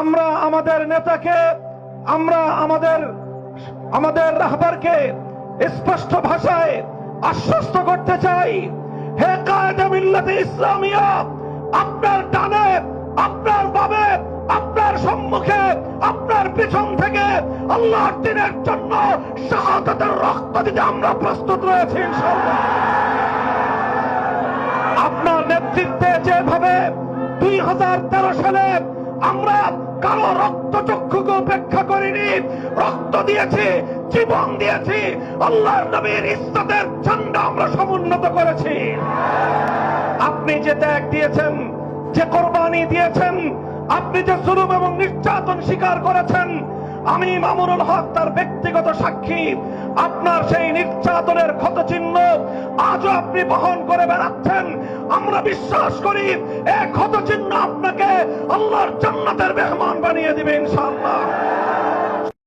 আমরা আমাদের নেতাকে, আমরা আমাদের আমাদের রাহবারকে স্পষ্ট ভাষায় আশ্বস্ত করতে চাই। হে কায়দা ইসলামিয়া, আপনার ডানে, আপনার বাবে আপনার সম্মুখে, আপনার পিছন থেকে আল্লাহর দিনের জন্য শাহাদাতের রক্ত দিতে আমরা প্রস্তুত রয়েছি আপনার নেতৃত্বে যেভাবে দুই হাজার তেরো সালে আমরা কারও রক্ত চক্ষুকে উপেক্ষা করিনি। রক্ত দিয়েছি, জীবন দিয়েছি। আল্লাহর নবীর ইস্তাদের ঝান্ডা আমরা সমুন্নত করেছি। আপনি যে ত্যাগ দিয়েছেন, যে কোরবানি দিয়েছেন, আপনি যে জুলুম এবং নির্যাতন স্বীকার করেছেন, আমি মামুনুল হক তার ব্যক্তিগত সাক্ষী। আপনার সেই নির্যাতনের ক্ষত চিহ্ন আজও আপনি বহন করে বেড়াচ্ছেন। আমরা বিশ্বাস করি এক হত চিহ্ন আপনাকে আল্লাহর জান্নাতের মেহমান বানিয়ে দিবে ইনশাআল্লাহ।